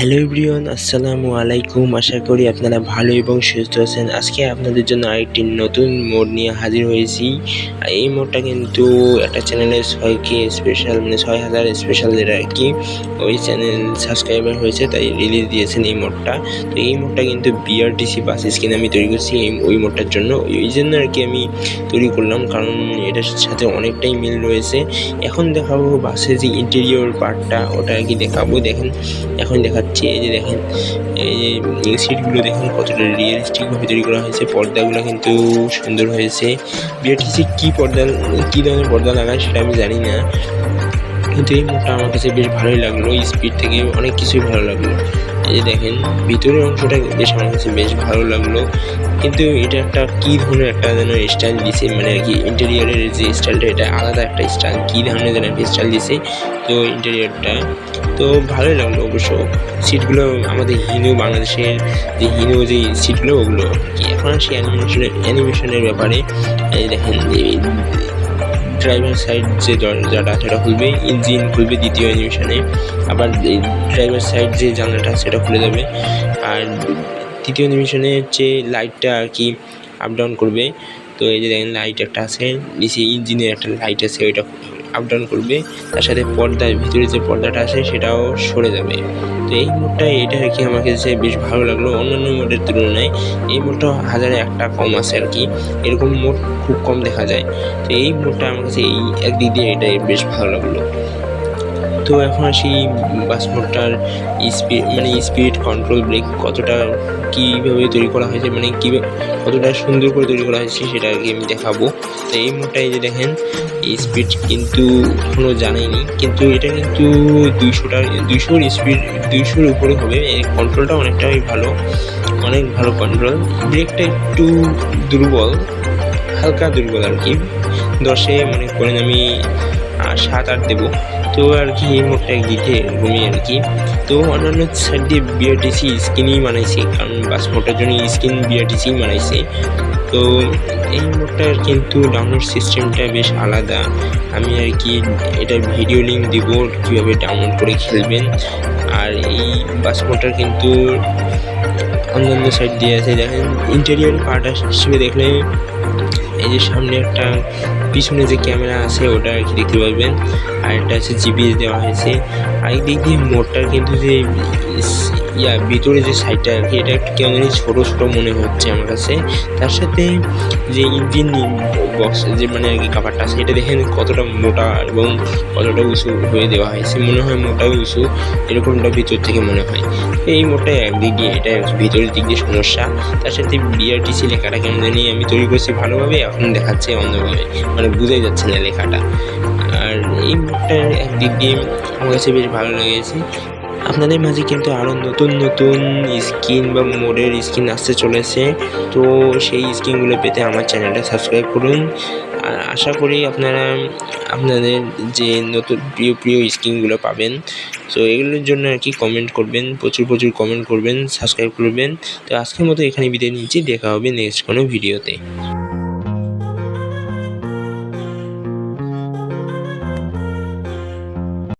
Hello everyone, আসসালামু আলাইকুম। আশা করি আপনারা ভালো এবং সুস্থ আছেন। আজকে আপনাদের জন্য আরেকটি নতুন মোড নিয়ে হাজির হয়েছি। এই মোডটা কিন্তু একটা চ্যানেলে ছয় কে স্পেশাল মানে ছয় হাজার স্পেশাল যেটা আর কি। ওই চ্যানেল সাবস্ক্রাইবার হয়েছে, তাই রিলিজ দিয়েছেন এই মোডটা। তো এই মোডটা কিন্তু বিআরটিসি বাস স্ক্রিন আমি তৈরি করছি এই, ওই মোডটার জন্য। ওই জন্য আর কি আমি তৈরি করলাম, কারণ এটার সাথে অনেকটাই মিল রয়েছে। এখন দেখাবো বাসের যে ইন্টেরিয়র পার্টটা ওটা আর কি দেখাবো। দেখেন, এখন দেখাচ্ছি এই যে দেখেন, এই যে সিটগুলো দেখেন, কতটা রিয়েলিস্টিকভাবে তৈরি করা হয়েছে। পর্দাগুলো কিন্তু সুন্দর হয়েছে। বিআরটিসি কী পর্দা, কী ধরনের পর্দা লাগায় সেটা আমি জানি না। কিন্তু এই মুখটা আমার কাছে বেশ ভালোই লাগল স্পিড থেকে অনেক কিছুই ভালো লাগল। এই যে দেখেন, ভিতরের অংশটা বেশ আমার কাছে বেশ ভালো লাগল। কিন্তু এটা একটা কী ধরনের একটা যেন স্টাইল দিছে মানে আর কি ইন্টেরিয়ারের যে স্টাইলটা এটা আলাদা একটা স্টাইল কী ধরনের যেন একটা স্টাইল দিছে, তো ইন্টেরিয়রটা তো ভালোই লাগল অবশ্য। সিটগুলো আমাদের হিন্দু বাংলাদেশের যে হিন্দু যে সিটগুলো ওগুলো কি এখন সেই অ্যানিমেশনের অ্যানিমেশনের ব্যাপারে দেখেন ড্রাইভার সাইড যে দরজাটা সেটা খুলবে ইঞ্জিন খুলবে দ্বিতীয় অ্যানিমেশনে আবার ড্রাইভার সাইড যে জানলাটা, সেটা খুলে যাবে আর তৃতীয় অ্যানিমেশনে হচ্ছে লাইটটা আর কি আপ ডাউন করবে, তো এই যে দেখেন লাইট একটা আছে, নিচে ইঞ্জিনের একটা লাইট আছে, ওইটা আপ ডাউন করবে, তার সাথে পর্দার ভিতরে যে পর্দাটা আসে সেটাও সরে যাবে। তো এই মোডটা এটা আর কি আমাকে যে বেশ ভালো লাগল অন্যান্য মোডের তুলনায়। এই মোডটা হাজারে একটা কম আছে আর কি। এরকম মোড খুব কম দেখা যায়। তো এই মোডটা আমার কাছে এই একদিক দিয়ে এটাই বেশ ভালো লাগল। তো এখন আসি বাস মোডটার স্পিড মানে স্পিড কন্ট্রোল ব্রেক কতটা কীভাবে তৈরি করা হয়েছে মানে কী কতটা সুন্দর করে তৈরি করা হয়েছে সেটা আর কি আমি দেখাবো। তো এই এই যে দেখেন স্পিড কিন্তু এখনও জানাইনি কিন্তু এটা কিন্তু দুইশোটার দুইশোর স্পিড দুইশোর উপরে হবে। এই কন্ট্রোলটা অনেকটাই ভালো, অনেক ভালো কন্ট্রোল ব্রেকটা একটু দুর্বল, হালকা দুর্বল আর কি। দশে মনে করেন আমি সাত আট দেবো। তো আর কি, এই মোডটা দিতে এরকমই আর কি। তো অন্যান্য সাইড দিয়ে বিআরটিসি স্ক্রিনই বানাইছে, কারণ বাস মোডটার জন্য স্ক্রিন বিআরটিসি বানাইছে। তো এই মোডটার কিন্তু ডাউনলোড সিস্টেমটা বেশ আলাদা। আমি আর কি এটা ভিডিও লিঙ্ক দিব, কীভাবে ডাউনলোড করে খেলবেন। আর এই মোডটার কিন্তু অন্যান্য সাইড দিয়ে আছে। দেখেন ইন্টেরিয়র পার্ট হিসেবে দেখলে এই যে সামনে একটা পিছনে যে ক্যামেরা আছে, ওটা আর কি দেখতে পাবেন আর একটা আছে জিপিএস দেওয়া হয়েছে। আর দিক দিয়ে মোটটার কিন্তু যে ইয়া, ভিতরে যে সাইডটা আর কি, এটা একটু কেমন জানি ছোটো ছোটো মনে হচ্ছে আমার কাছে। তার সাথে যে ইঞ্জিন বক্স যে মানে আর কি কাভারটা আছে, এটা দেখেন কতটা মোটা এবং কতটা উঁচু হয়ে দেওয়া হয়েছে। মনে হয় মোটা উঁচু, এরকমটা ভিতর থেকে মনে হয়। এই মোটটা একদিক দিয়ে এটা ভিতরের দিক দিয়ে সমস্যা। তার সাথে বিআরটিসি লেখাটা কেমন জানি আমি তৈরি করছি ভালোভাবে, এখন দেখাচ্ছে অন্যভাবে। মানে বোঝাই যাচ্ছে না লেখাটা। আর এই মোটটার একদিক দিয়ে আমার কাছে বেশ ভালো লেগেছে। আপনাদের মাঝে কিন্তু আরও নতুন নতুন স্কিন বা মোডের স্কিন আসতে চলেছে। তো সেই স্কিনগুলো পেতে আমার চ্যানেলটা সাবস্ক্রাইব করুন। আর আশা করি আপনারা, আপনাদের যে নতুন, প্রিয় প্রিয় স্কিনগুলো পাবেন, তো এগুলোর জন্য আর কি কমেন্ট করবেন, প্রচুর প্রচুর কমেন্ট করবেন সাবস্ক্রাইব করবেন। তো আজকের মতো এখানে বিদায় নিচ্ছি, দেখা হবে নেক্সট কোনো ভিডিওতে